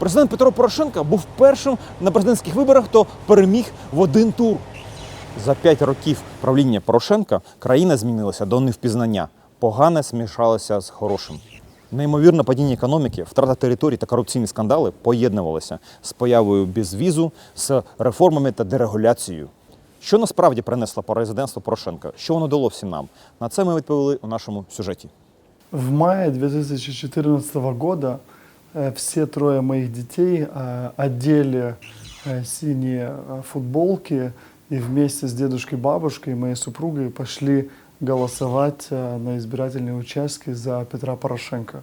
Президент Петро Порошенко був першим на президентських виборах, хто переміг в один тур. За п'ять років правління Порошенка країна змінилася до невпізнання. Погане змішалося з хорошим. Неймовірне падіння економіки, втрата територій та корупційні скандали поєднувалися з появою безвізу, з реформами та дерегуляцією. Що насправді принесло президентство Порошенка? Що воно дало всім нам? На це ми відповіли у нашому сюжеті. В мае 2014 года э, все трое моих детей э, одели э, синие э, футболки и вместе с дедушкой и бабушкой, моей супругой, пошли голосовать э, на избирательные участки за Петра Порошенко.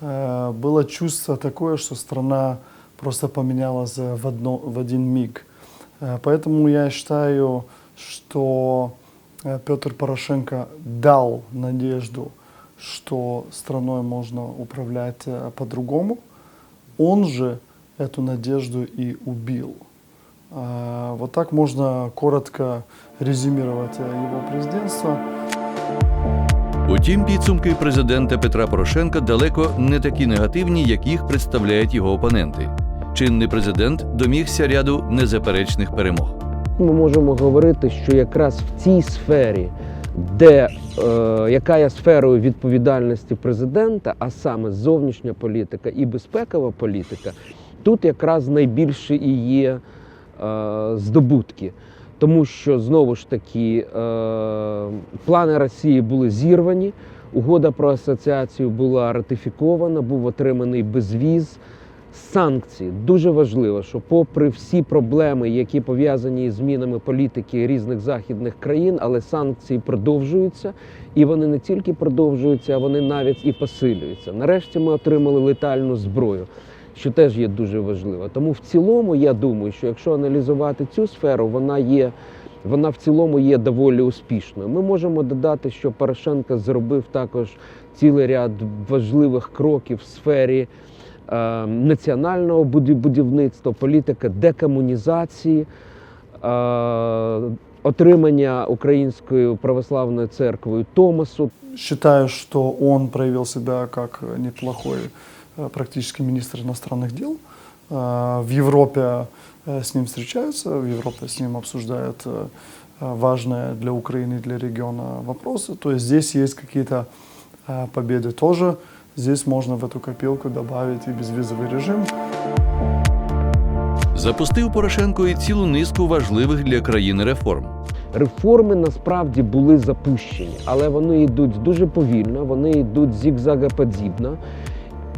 Э, Было чувство такое, что страна просто поменялась э, в, одно, в один миг. Э, Поэтому я считаю, что э, Петр Порошенко дал надежду, что страной можно управлять э, по-другому. Он же эту надежду и убил. Э, Вот так можно коротко резюмировать э, его президентство. Утім, підсумки президента Петра Порошенка далеко не такі негативні, як їх представляють його опоненти. Чинний президент домігся ряду незаперечних перемог. Ми можемо говорити, що якраз в цій сфері, де е, яка є сферою відповідальності президента, а саме зовнішня політика і безпекова політика, тут якраз найбільше і є е, здобутки. Тому що знову ж таки е, плани Росії були зірвані, угода про асоціацію була ратифікована, був отриманий безвіз. Санкції дуже важливо, що, попри всі проблеми, які пов'язані із змінами політики різних західних країн, але санкції продовжуються, і вони не тільки продовжуються, а вони навіть і посилюються. Нарешті ми отримали летальну зброю, що теж є дуже важливо. Тому в цілому я думаю, що якщо аналізувати цю сферу, вона є. Вона в цілому є доволі успішною. Ми можемо додати, що Порошенко зробив також цілий ряд важливих кроків в сфері національного буді- будівництва, політика декомунізації, е, отримання Українською православною церквою Томасу. Считаю, что он проявил себя как неплохой э, практически министр иностранных дел. Э, В Европе э, с ним встречаются, в Европе с ним обсуждают э, э, важные для Украины и для региона вопросы. То есть здесь есть какие-то э, победы тоже. Здесь можно в эту копилку добавить и безвизовый режим. Запустив Порошенко і цілу низку важливих для країни реформ. Реформи насправді були запущені, але вони йдуть дуже повільно, вони йдуть зігзагоподібно.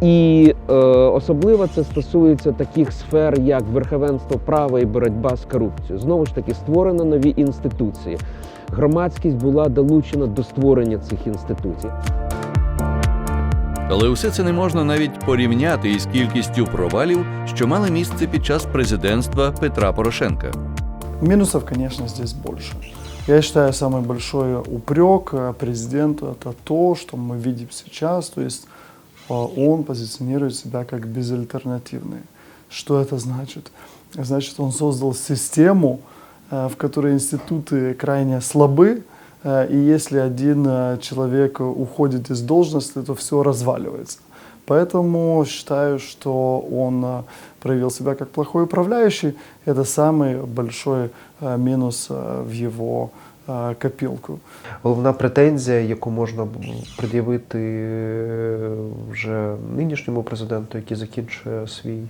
І е, особливо це стосується таких сфер, як верховенство права і боротьба з корупцією. Знову ж таки, створено нові інституції. Громадськість була долучена до створення цих інституцій. Але усе це не можна навіть порівняти із кількістю провалів, що мали місце під час президентства Петра Порошенка. Минусов, конечно, здесь больше. Я считаю, самый большой упрек э, президенту это то, что мы видим сейчас. То есть э, он позиционирует себя как безальтернативный. Что это значит? Значит, он создал систему, э, в которой институты крайне слабы, э, и если один э, человек уходит из должности, то все разваливается. Поэтому считаю, что он э, проявил себя как плохой управляющий. Это самый большой э, минус э, в его копилку. Головна претензія, яку можна пред'явити е, вже нинішньому президенту, який закінчує свій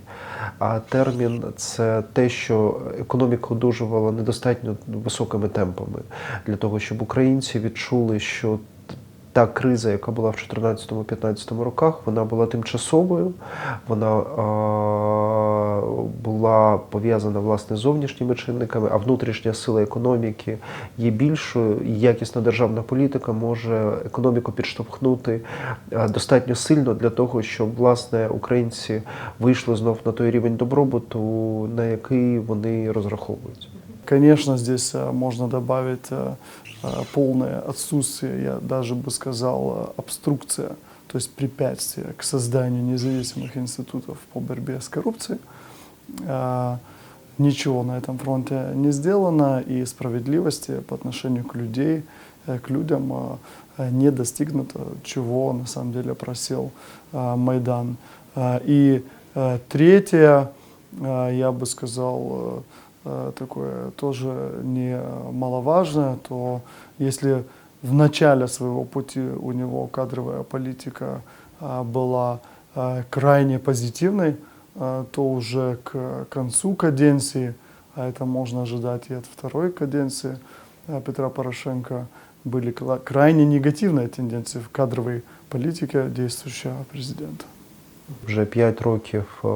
термін, це те, що економіка одужувала недостатньо високими темпами для того, щоб українці відчули, що та криза, яка була в 2014-2015 роках, вона була тимчасовою, вона а, була пов'язана власне з зовнішніми чинниками, а внутрішня сила економіки є більшою. І якісна державна політика може економіку підштовхнути достатньо сильно для того, щоб власне українці вийшли знов на той рівень добробуту, на який вони розраховують. Конечно, здесь э, можно добавить э, э, полное отсутствие, я даже бы сказал, обструкция, то есть препятствие к созданию независимых институтов по борьбе с коррупцией. Ничего на этом фронте не сделано, и справедливости по отношению к людей, к людям не достигнуто, чего на самом деле просил Майдан. И Третье, я бы сказал, такое тоже немаловажное, то если в начале своего пути у него кадровая политика а, была а, крайне позитивной, то уже к концу каденции, а это можно ожидать и от второй каденции Петра Порошенко, были крайне негативные тенденции в кадровой политике действующего президента. Вже 5 років е,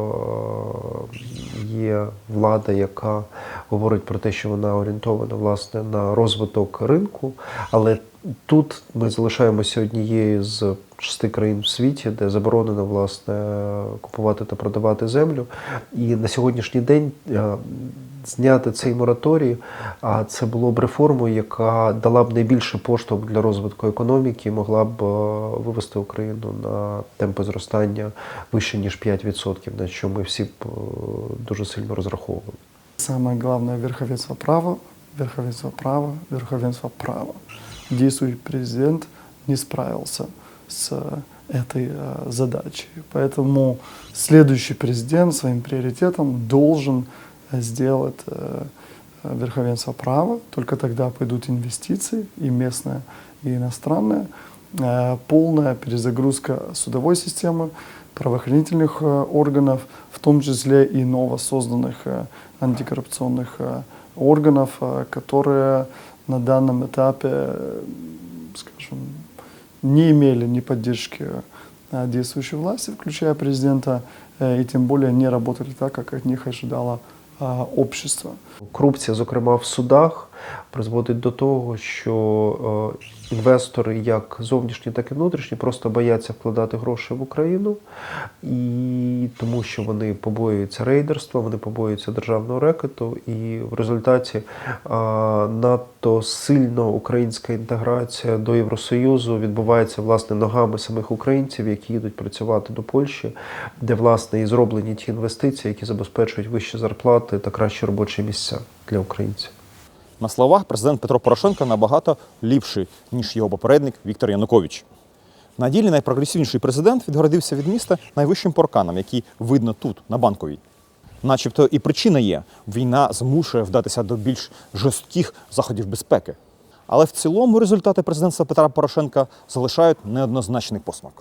є влада, яка говорить про те, що вона орієнтована власне на розвиток ринку. Але тут ми залишаємося однією з шести країн в світі, де заборонено власне купувати та продавати землю. І на сьогоднішній день е, зняти цей мораторій, а це було б реформою, яка дала б найбільше поштовх для розвитку економіки, і могла б е, вивести Україну на темпи зростання вище ніж 5%, на що ми всі б е, дуже сильно розраховували. Самое главное – верховенство права, верховенство права, верховенство права. Действующий президент не справился с этой э, задачей. Поэтому следующий президент своим приоритетом должен сделать э, верховенство права. Только тогда пойдут инвестиции, и местные, и иностранные. Э, Полная перезагрузка судовой системы, правоохранительных э, органов, в том числе и новосозданных антикоррупционных органов, которые на данном этапе, скажем, не имели ни поддержки действующей власти, включая президента, и тем более не работали так, как от них ожидало общество. Корупція, зокрема в судах, призводить до того, що е, інвестори, як зовнішні, так і внутрішні, просто бояться вкладати гроші в Україну, і тому що вони побоюються рейдерства, вони побоюються державного рекету, і в результаті е, надто сильно українська інтеграція до Євросоюзу відбувається власне ногами самих українців, які їдуть працювати до Польщі, де власне і зроблені ті інвестиції, які забезпечують вищі зарплати та кращі робочі місця для українців. На словах президент Петро Порошенко набагато ліпший, ніж його попередник Віктор Янукович. На ділі найпрогресивніший президент відгородився від міста найвищим парканом, який видно тут, на банковій. Начебто і причина є: війна змушує вдатися до більш жорстких заходів безпеки. Але в цілому результати президентства Петра Порошенка залишають неоднозначний посмак.